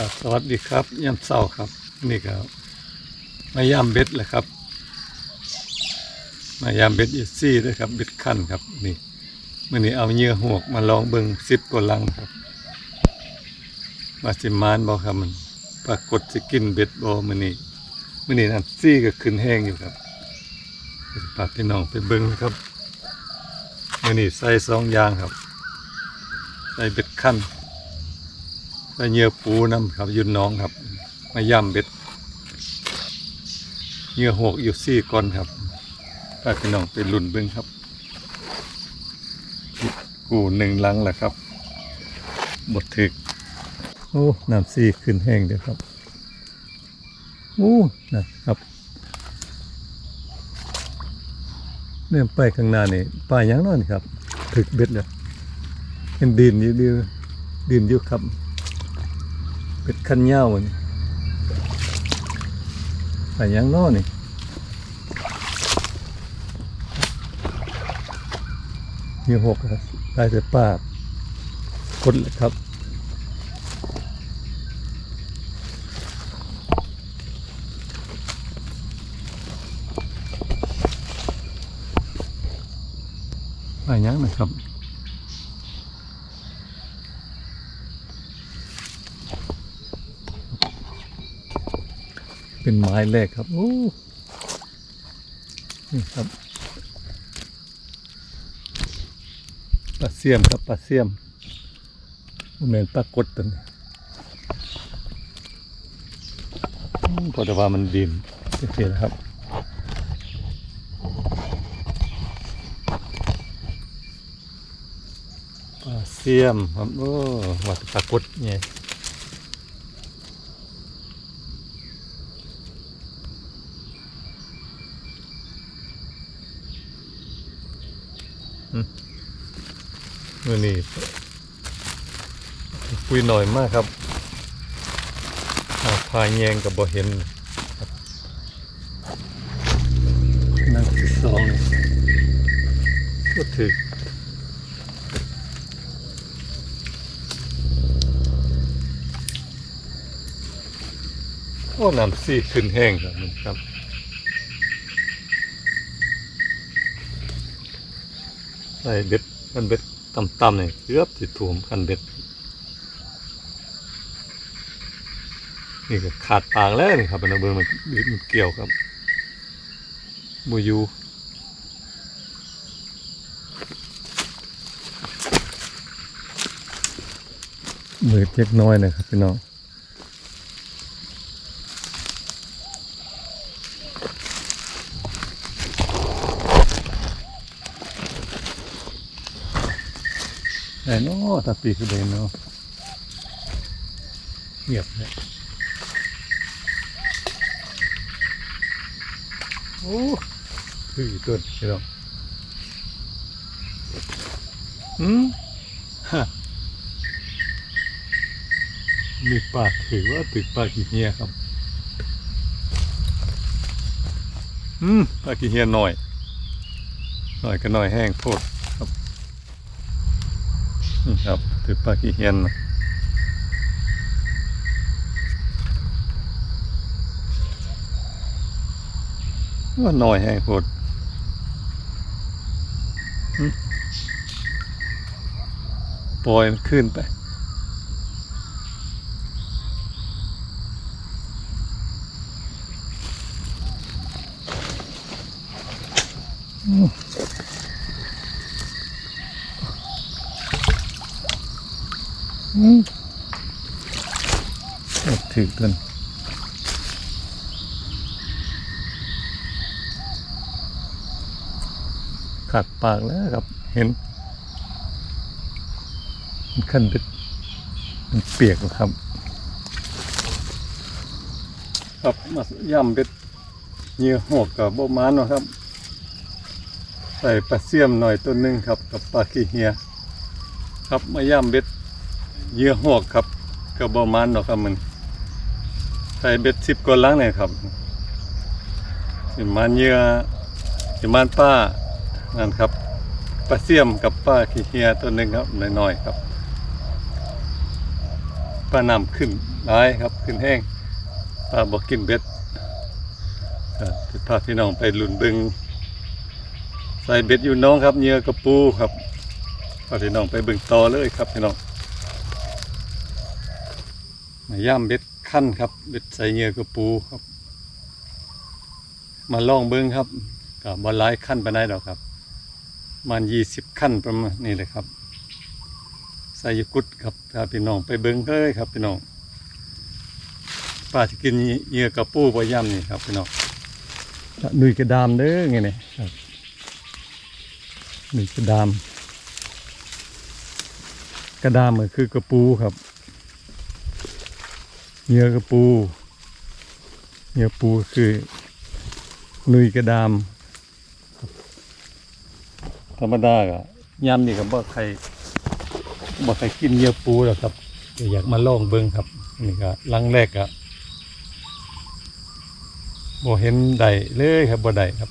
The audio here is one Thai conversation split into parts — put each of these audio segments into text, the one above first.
ครับสวัสดีครับยามเศร้าครับ นี่ครับมายามเบ็ดแหละครับ มายามเบ็ดอีซี่ด้วยครับเบ็ดขั้นครับนี่มื่อนี้เอาเหยื่อหวกมาลองเบิ่งสิบกว่าลังครับว่าสิมานบ่ครับมันปรากฏสิกินเบ็ดบ่มื่อนี้มื่อนี้น้ำซี่ก็ขึ้นแห้งอยู่ครับเดี๋ยวพาพี่น้องไปเบิ่งนะครับมื่อนี้ใส่สองยางครับ ใส่เบ็ดขั้น ใส่เหยื่อปูน้ำครับยืนน้องครับ มาย่ำเบ็ดเหยื่อหกอยู่ซี่ก้อนครับพาพี่น้องไปลุ่นเบิ้งครับ กูหนึ่งลังแหละครับหมดถึก โอ้น้ำซี่ขึ้นแห้งเดียวครับโอ้นะครับเนี่ยไปข้างหน้านี่ปลายยังนอนครับ ถึกเบ็ดเลยเป็นดินอยู่ดินดินอยู่ครับ เป็ดคันเย้านี่ไปยังนอนี่มีหกครับได้แต่ปากคนเลยครับไปยังนะครับ เป็นไม้แรกครับโอ้นี่ครับปลาเสียมครับปลาเสียมเหมือนปลากดตัวนี้พอแต่ว่ามันดินโอเคนะครับปลาเสียมครับโอ้ว่าแต่ปลากดเนี่ย มื่อนี้คุยหน่อยมากครับหาพายแยงกับบ่เห็นครับนั่งที่สองนี่ก็ถึกโอ้น้ำซี่ขึ้นแห้งครับมันครับ ใส่เบ็ดกันเบ็ดต่ำๆเนี่ยเกือบจะถ่วมกันเบ็ด นี่ก็ขาดปากแล้วนี่ครับเป็นระเบิดมันมันเกี่ยวครับบูยูมือเล็กน้อยนะครับพี่น้อง ไหนเนาะตาปีคือเดนเนาะเงียบเลยโอ้คือต้นพี่น้องอืมฮะมีปากถือว่าตึกปากกี่เฮียครับ อืมปากกี่เฮียหน่อย หน่อยก็หน่อยแห้งโพด ครับนี่ครับตึกปากกี่เฮียนนะว่าหน่อยแห้งโพดอืมปล่อยมันขึ้นไป ถือกันขาดปากแล้วครับ เห็น มันขั้นเบ็ดมันเปียกครับ ครับมาย่ำเบ็ดเหยื่อหอกกับโบมานนะครับ ใส่ปลาเสียมหน่อยตัวหนึ่งครับ กับปลาขี้เหียครับมาย่ำเบ็ดเยื่อหอกครับกับบอมันเนาะครับมัน ใส่เบ็ดสิบกว่าลังเนี่ยครับสิมันเหยื่อสิมันป้านั่นครับปลาเสียมกับป้าขี้เฮียตัวหนึ่งครับน้อยๆครับปลาน้ำขึ้นหลายครับขึ้นแห้งปลาบอกกินเบ็ดก็จะพาพี่น้องไปหลุนบึง ใส่เบ็ดอยู่น้องครับเหยื่อกระปูครับพาพี่น้องไปบึงต่อเลยครับพี่น้องมาย่ำเบ็ด ขั้นครับเบ็ดใส่เหยื่อกระปูครับ มาลองเบิ้งครับกับบอลไลายขั้นไปได้ดอกครับมันยี่สิบขั้นประมาณนี้เลยครับใส่ยุกุดครับพาพี่น้องไปเบิ้งเลยครับพี่น้องป้าที่กินเหยื่อกระปูปลาย่ำนี่ครับพี่น้องหนุ่ยกระดามเด้อไงเนี่ยครับหนุ่ยกระดามกระดามก็คือกระปูครับ เหยื่อกระปูเหยื่อปูคือหนุยกระดาม ธรรมดาก็ย่ำนี่ก็บ่ใครบ่เคยกินเหยื่อปูหรอครับ อยากมาลองเบิ่งครับนี่ก็ลังแรกอะบ่เห็นได้เลยครับบ่ได้ครับ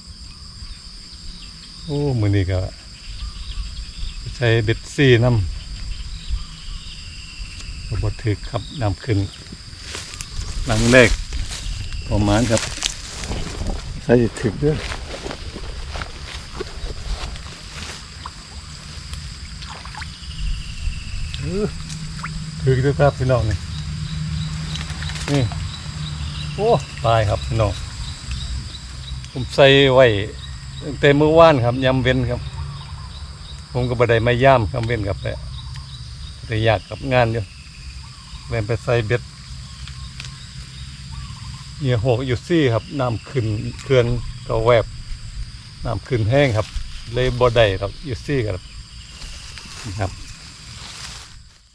โอ้มือนี้ก็ใช้เบ็ดซี่น้ำก็บ่ถึกครับน้ำขึ้น ลังแรกประมาณครับใช้ถึกเด้อถือด้วยครับพี่น้องนี่นี่โอ้ตายครับพี่น้องผมใส่ไว้ตั้งแต่เมื่อวานครับยำเว้นครับ ผมก็บ่ได้มาย่ามครับเว้นครับแต่แต่อยากกับงานอยู่แม่นไปใส่เบ็ด เหยื่อหกอยู่ซี่ครับน้ำขึ้นเขื่อนก็แวบน้ำขึ้นแห้งครับ เลยบ่ได้ครับอยู่ซี่ครับนี่ครับ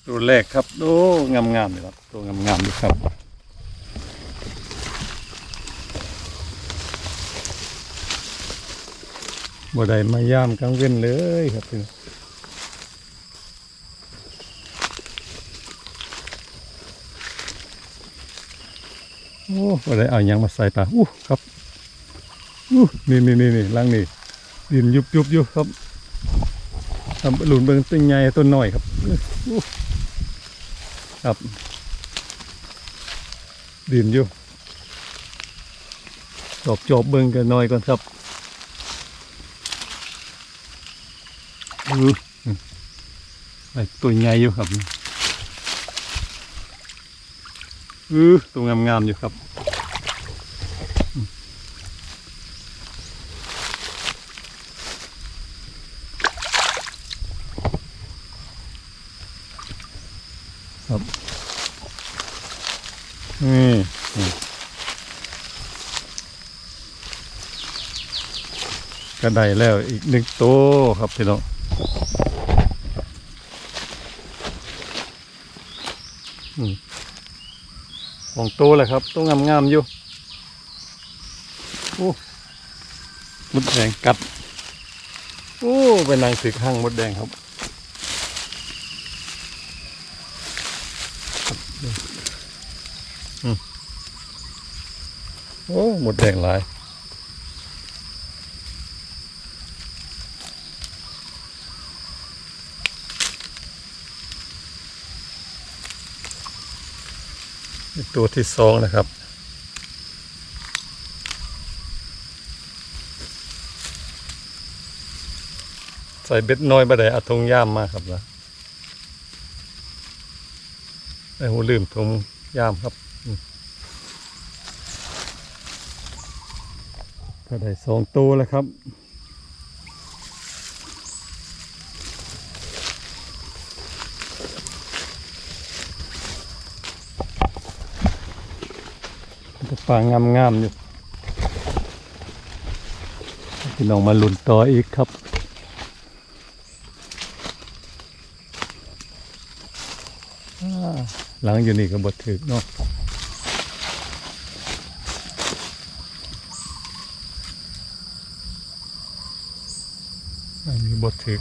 ตัวแรกครับโอ้งามงามๆเลยครับตัวงามงามๆเลยครับบ่ได้มายามกลางเว้นเลยครับพี่ โอ้บ่ได้เอายังมาใส่ปลาอู้ครับอู้นี่นี่นี่นี่ล่างนี่ดินยุบยุบอยู่ครับทำหลุนเบิ่งต้นใหญ่ต้นน้อยครับครับ ดินอยู่จอบจอบเบิ่งกันหน่อยก่อนครับอือไอ้ตัวใหญ่อยู่ครับ อือตัวงามๆอยู่ครับครับนี่นี่ก็ได้แล้วอีกหนึ่งตัวครับพี่น้องอืมส องตัวเลยครับตัวงามๆอยู่โอ้มดแดงกัด โอ้เป็นางสึกห้างมดแดงครับโอ้หมดแดงหลาย ตัวที่สองนะครับ ใส่เบ็ดน้อยบ่ได้อาทงย่ามมาครับนะไอ้หูลืมทงย่ามครับก็ได้สองตัวแล้วครับ ปลางามงามๆอยู่พี่น้องมาลุ้นต่ออีกครับหลังอยู่นี่ก็บดถึกเนาะอันนี้บดถึก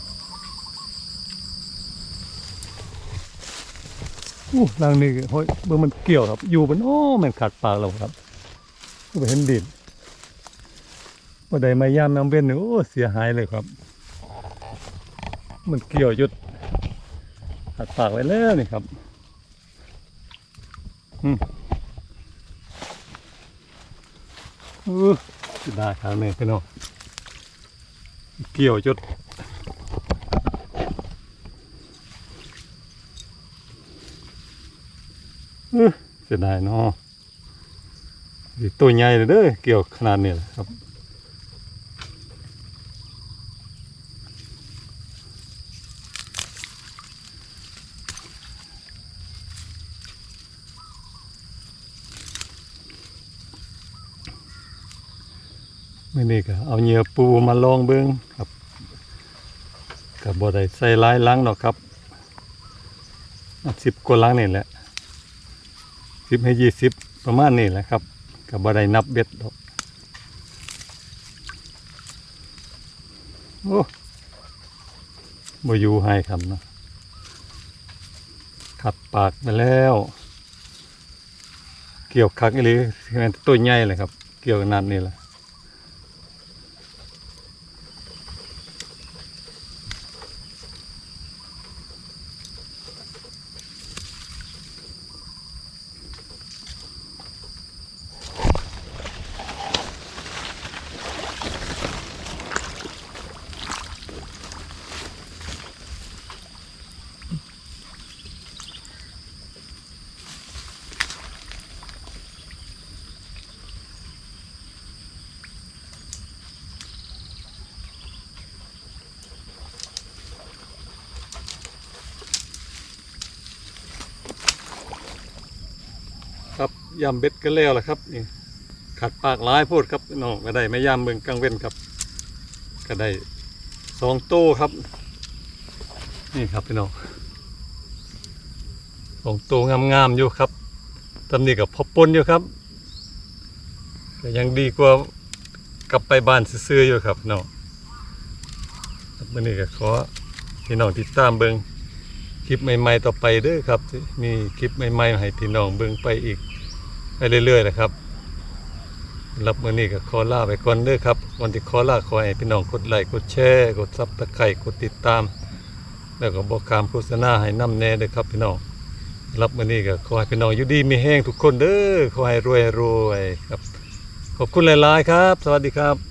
อู้ล่างนี่เฮ้ยเบื่อมันเกี่ยวครับ อยู่บนโอ้มันขาดปากเราครับ ไปเห็นดินว่าใดมายามน้ำเว้นนี่โอ้เสียหายเลยครับ มันเกี่ยวยุดขาดปากไว้แล้วนี่ครับอืมอู้สิได้ครับนี่พี่น้องเกี่ยวจดอือเสียดายเนาะ ตัวใหญ่เลยเด้อเกี่ยวขนาดนี้ครับไม่นี้ก็เอาเหยื่อปูมาลองเบิ้งครับกับบ่ได้ใส่หลายลังดอกครับสิบกว่าลังนี่แหละสิบให้ยี่สิบประมาณนี้แหละครับ กับบ่ได้นับเบ็ดดอกโอ้บ่อยู่ให้ครับเนาะขัดปากไปแล้ว เกี่ยวคักอีหรือตัวใหญ่เลยครับ เกี่ยวขนาดนี้แหละ ยำเบ็ดก็แล้วล่ะครับนี่ขัดปากร้ายพูดครับน้องก็ได้ไม่ยำเมืองกลางเว้นครับ ก็ได้สองโต้ครับ นี่ครับพี่น้องสองโต้งามๆอยู่ครับตำนี้กับพอปนอยู่ครับก็ยังดีกว่ากลับไปบ้านซื่อๆอยู่ครับน้องวันนี้ก็ขอพี่น้องติดตามเบิงคลิปใหม่ๆต่อไปเด้อครับที่มีคลิปใหม่ๆให้พี่น้องเบิงไปอีก ไปเรื่อยๆนะครับรับมือนี้กับคอลาไปก่อนเด้อครับ วันที่คอลาขอให้พี่น้องกดไลค์กดแชร์กดซับตะไคร่กดติดตาม แล้วก็บอกคำโฆษณาให้นำแน่เด้อครับพี่น้องรับมือนี้กับขอให้พี่น้องอยู่ดีมีแห้งทุกคนเด้อขอให้รวยครับ ขอบคุณหลายๆครับ สวัสดีครับ